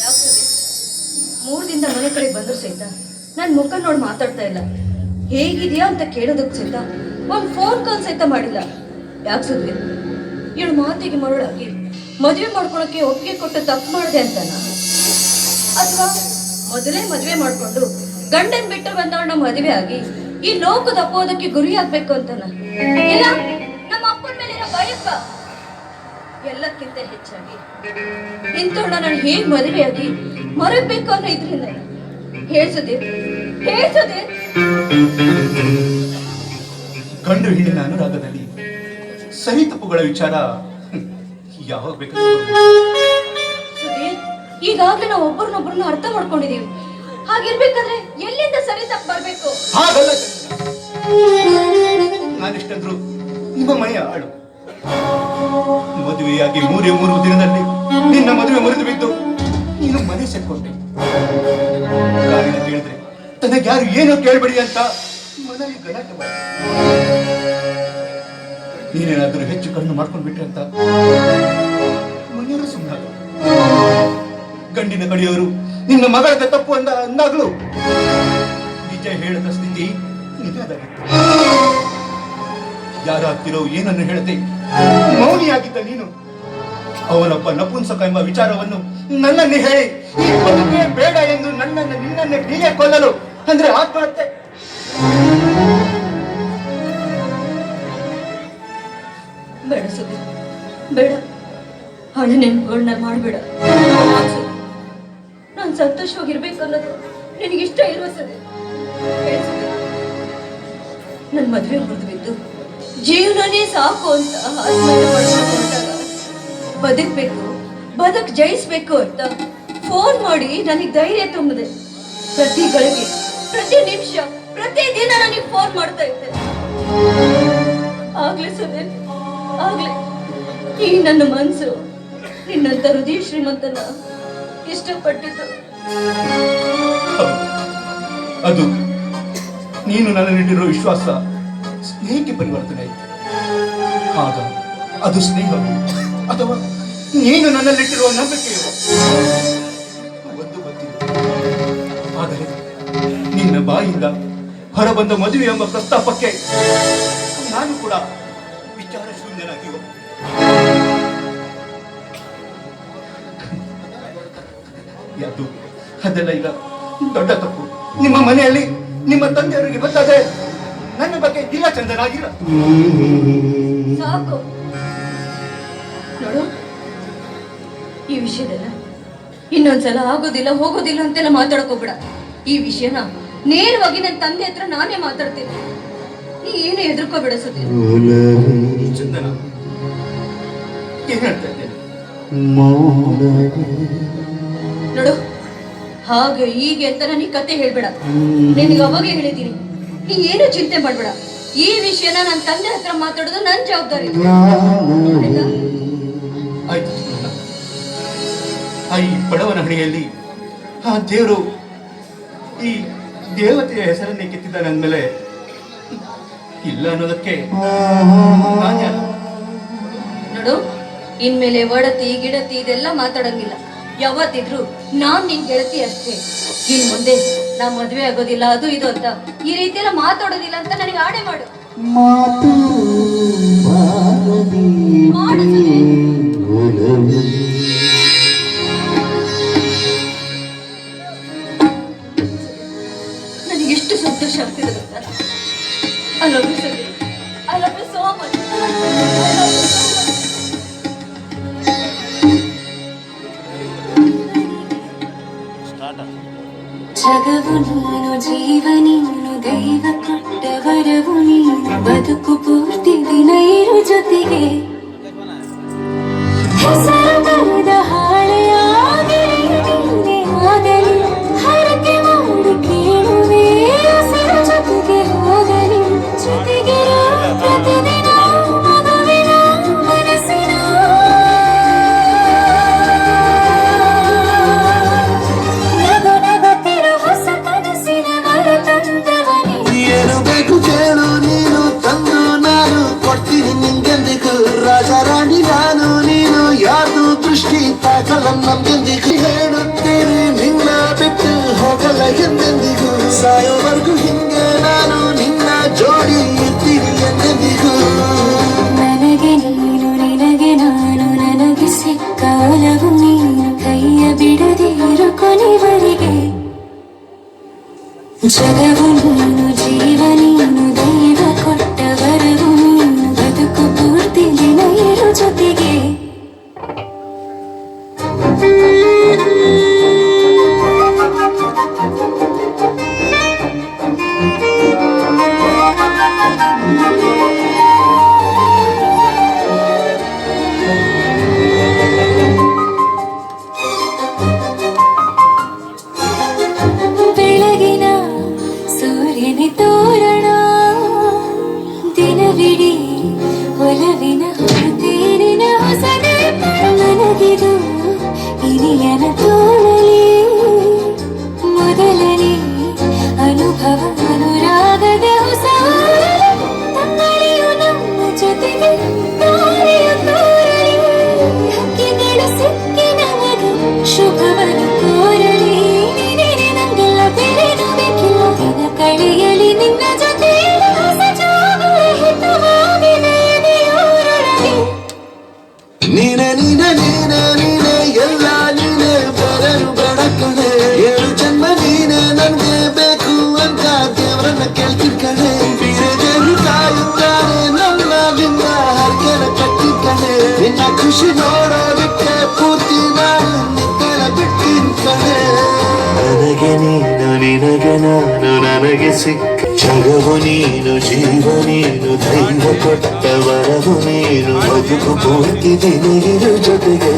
ಯಾಕ್ರಿ? ಮೂರ್ ದಿನದ ಮನೆ ಕಡೆ ಬಂದ್ರು ಸಹಿತ ನಾನು ಮುಖ ನೋಡಿ ಮಾತಾಡ್ತಾ ಇಲ್ಲ. ಹೇಗಿದ್ಯಾ ಅಂತ ಕೇಳೋದಕ್ ಸಹಿತ ಒಂದು ಫೋನ್ ಕಾಲ್ ಸಹಿತ ಮಾಡಿಲ್ಲ. ಯಾಕೆ ಸುದ್ವಿ ಇವಳು ಮಾತಿಗೆ ಮರುಳಾಗಿ ಮದುವೆ ಮಾಡ್ಕೊಳಕ್ಕೆ ಒಪ್ಪಿಗೆ ಕೊಟ್ಟು ತಪ್ಪು ಮಾಡಿದೆ ಅಂತನಾ? ಅಥವಾ ಮೊದಲೇ ಮದುವೆ ಮಾಡ್ಕೊಂಡು ಗಂಡನ್ ಬಿಟ್ಟು ಬಂದವಳನ್ನ ಮದುವೆ ಆಗಿ ಈ ಲೋಕದ ಅಪೋದಕ್ಕೆ ಗುರಿ ಆಗ್ಬೇಕು ಅಂತ ಇಲ್ಲ? ಎಲ್ಲಕ್ಕಿಂತ ಹೆಚ್ಚಾಗಿ. ಇಂಥವ್ಳನ್ನ ನಾನು ಹೇಗ್ ಮದುವೆಯಾಗಿ ಮರಬೇಕು ಅನ್ನೋ ಇದ್ರಿಂದ. ಹೇಳ್ಸದೆ ಹೇಳ್ಸದೆ ಕಂಡು ಹಿಡಿದ ಅನುರಾಗದಲ್ಲಿ ಸರಿ ತಪ್ಪುಗಳ ವಿಚಾರ ಯಾವಾಗ ಬೇಕಾದ್ರೂ ಈಗಾಗಲೇ ನಾವು ಒಬ್ಬರನ್ನೊಬ್ಬರನ್ನ ಅರ್ಥ ಮಾಡ್ಕೊಂಡಿದೀವಿ. ಹಾಗಿರ್ಬೇಕಾದ್ರೆ ಎಲ್ಲಿಂದ ಸರಿ ತಪ್ಪು ಬರ್ಬೇಕು? ನಾನಿಷ್ಟಂದ್ರು ನಿಮ್ಮ ಮನೆಯ ಆಳು. ಮದುವೆಯಾಗಿ ಮೂರೇ ಮೂರು ದಿನದಲ್ಲಿ ನಿನ್ನ ಮದುವೆ ಮುರಿದು ಬಿದ್ದು ನೀನು ಮನೆ ಸೇರ್ಕೊಂಡೆ. ಕೇಳಿದ್ರೆ, ತನಗೆ ಯಾರು ಏನೋ ಕೇಳಬೇಡಿ ಅಂತ ಮನವಿ ಗಲಾಟೆ ನೀನೇನಾದರೂ ಹೆಚ್ಚು ಕಣ್ಣು ಮಾಡ್ಕೊಂಡು ಬಿಟ್ರೆ ಅಂತ ಮನೆಯವರು ಸುಮ್ಮನಾಗ ಗಂಡಿನ ಕಡೆಯವರು, ನಿನ್ನ ಮಗಳದ ತಪ್ಪು ಅಂದ ಅಂದಾಗ್ಲು ನಿಜ ಹೇಳದ ಸ್ಥಿತಿ ನಿಜದಾಗಿತ್ತು ಯಾರಾಗ್ತಿರೋ ಏನನ್ನು ಹೇಳದೆ ಮೌನಿಯಾಗಿದ್ದ ನೀನು. ಅವರಪ್ಪ ನಪುಂಸಕ ಎಂಬ ವಿಚಾರವನ್ನು ನನ್ನನ್ನು ಹೇಳಿ ಬದುಕೇ ಬೇಡ ಎಂದು ನನ್ನನ್ನು ನಿನ್ನನ್ನು ನೀನೇ ಕೊಲ್ಲಲು. ಅಂದ್ರೆ ಆತ್ಮಹತ್ಯೆ. ಬೇಡ ಸುದ್ದಿ ಬೇಡ. ಹಳೆ ನೆನಪುಗಳನ್ನ ಮಾಡಬೇಡ. ನಾನು ಸಂತೋಷವಾಗಿರ್ಬೇಕು ಅನ್ನೋದು ನಿನಗಿಷ್ಟ ಇಲ್ವ ಸರಿ ನನ್ನ ಮದುವೆ ಬಿದ್ದು ಜೀವನನೇ ಸಾಕು ಅಂತ ಬದುಕಬೇಕು, ಬದುಕ್ ಜಯಿಸ್ಬೇಕು ಅಂತ ಫೋನ್ ಮಾಡಿ ನನಗೆ ಧೈರ್ಯ ತುಂಬಿದೆ ಪ್ರತಿ ಗಳಿಗೆ, ಪ್ರತಿ ನಿಮಿಷ, ಪ್ರತಿ ದಿನ ನನಗೆ ಫೋನ್ ಮಾಡ್ತಾ ಇದ್ದೆ ಆಗ್ಲೇ ಸುನಿಲ್, ಆಗ್ಲೇ. ಈ ನನ್ನ ಮನ್ಸು, ನಿನ್ನಂತ ಹೃದಯ ಶ್ರೀಮಂತನ ಇಷ್ಟಪಟ್ಟಿದ್ದು. ಅದು ನೀನು ನನ್ನ ನೀಡಿರೋ ವಿಶ್ವಾಸ. ಸ್ನೇಹಕ್ಕೆ ಪರಿವರ್ತನೆ ಆಯಿತು. ಆಗ ಅದು ಸ್ನೇಹ ಅಥವಾ ನೀನು ನನ್ನಲ್ಲಿಟ್ಟಿರುವ ನಂಬಿಕೆ ಒಂದು ಗೊತ್ತಿಲ್ಲ. ಆದರೆ ನಿನ್ನ ಬಾಯಿಂದ ಹೊರಬಂದ ಮದುವೆ ಎಂಬ ಪ್ರಸ್ತಾಪಕ್ಕೆ ನಾನು ಕೂಡ ವಿಚಾರ ಶೂನ್ಯನಾಗಿಯೋ. ಅದು ಅದೆಲ್ಲ ಈಗ ದೊಡ್ಡ ತಪ್ಪು. ನಿಮ್ಮ ಮನೆಯಲ್ಲಿ ನಿಮ್ಮ ತಂದೆಯವರಿಗೆ ಗೊತ್ತಾದೆ ಇಲ್ಲ ಚಂದನಾಗಿಲ್ಲ ಸಾಕು. ನೋಡು ಈ ವಿಷಯದಲ್ಲ ಇನ್ನೊಂದ್ಸಲ ಆಗೋದಿಲ್ಲ ಹೋಗೋದಿಲ್ಲ ಅಂತೆಲ್ಲ ಮಾತಾಡಕೋಬೇಡ ಹೋಗ್ಬೇಡ. ಈ ವಿಷಯನ ನೇರವಾಗಿ ನನ್ನ ತಂದೆ ಹತ್ರ ನಾನೇ ಮಾತಾಡ್ತೀನಿ. ನೀ ಏನು ಹೆದರ್ಕೋಬೇಡ ಸುದ್ದಿ ಚಂದನ ಏನ್ ಹೇಳ್ತಾ ಇದ್ದೇನೆ ನೋಡು ಹಾಗೆ ಹೀಗೆ ಅಂತ ನನಗೆ ಕತೆ ಹೇಳ್ಬೇಡ. ನಿನಗೆ ಅವಾಗೇ ಹೇಳಿದ್ದೀನಿ. ನೀ ಏನು ಚಿಂತೆ ಮಾಡ್ಬೇಡ. ಈ ವಿಷಯನ ನನ್ನ ತಂದೆ ಹತ್ರ ಮಾತಾಡೋದು ನನ್ನ ಜವಾಬ್ದಾರಿ. ಆಯ್ತಾ? ಆಯ್ತು ಚಂದನ ಆ ಈ ಬಡವನ ಹಣೆಯಲ್ಲಿ ಆ ದೇವರು ಈ ದೇವತೆಯ ಹೆಸರನ್ನೇ ಕೆತ್ತಿದ್ದಾನೆ ಮೇಲೆ ಇಲ್ಲ ಅನ್ನೋದಕ್ಕೆ ನಾನ್ಯಾರು? ನೋಡು ಇನ್ಮೇಲೆ ಒಡತಿ ಗಿಡತಿ ಇದೆಲ್ಲ ಮಾತಾಡಂಗಿಲ್ಲ. ಯಾವತ್ತಿದ್ರು ನಾನ್ ನಿನ್ ಗೆಳತಿ ಅಷ್ಟೇ. ಇನ್ ಮುಂದೆ ನಾ ಮದ್ವೆ ಆಗೋದಿಲ್ಲ ಅದು ಇದು ಅಂತ. ಈ ರೀತಿ ಎಲ್ಲ ಮಾತಾಡೋದಿಲ್ಲ ಅಂತ ನನಗೆ ಆಡೆ ಮಾಡು. ಮಾತು ಮಾಡು ನನಗೆ ಎಷ್ಟು ಸಂತೋಷ ಆಗ್ತಿದೆ ಗೊತ್ತಾ? I love you sir I love you so much ಜಗವು ನೀನು ಜೀವ ನೀನು ದೈವ ಕೊಟ್ಟ ವರವು ನೀನು ಬದುಕು ಪೂರ್ತಿ ದಿನ ಇರು ಜೊತೆಗೆ ಸಾಯೋವರೆಗೂ ಹಿಂಗೆ ನಾನು ನಿನ್ನ ಜೋಡಿ ಇರ್ತೀನಿ ಎಂದೆಂದಿಗೂ ನನಗೆ ನೀನು ನಿನಗೆ ನಾನು ನನಗೆ ಸಿಕ್ಕಾಲವು ನೀನು ಕೈಯ ಬಿಡದಿರು ಕೊನೆವರೆಗೆ ಜಗವು ನೀನು ಜೀವ ನೀನು ದೈವ ಕೊಟ್ಟವರೆಗೂ ನೀನು ಬದುಕು ಪೂರ್ತಿ ದಿನ ಇರು ಜೊತೆಗೆ ನಿನಗೆ ನಾನು ನನಗೆ ಸಿಕ್ಕ ಜಗವು ನೀನು, ಜೀವ ನೀನು, ದೈವ ಕೊಟ್ಟ ವರವು ನೀನು, ಬದುಕು ಪೂರ್ತಿ ದಿನ ಇರು ಜೊತೆಗೆ.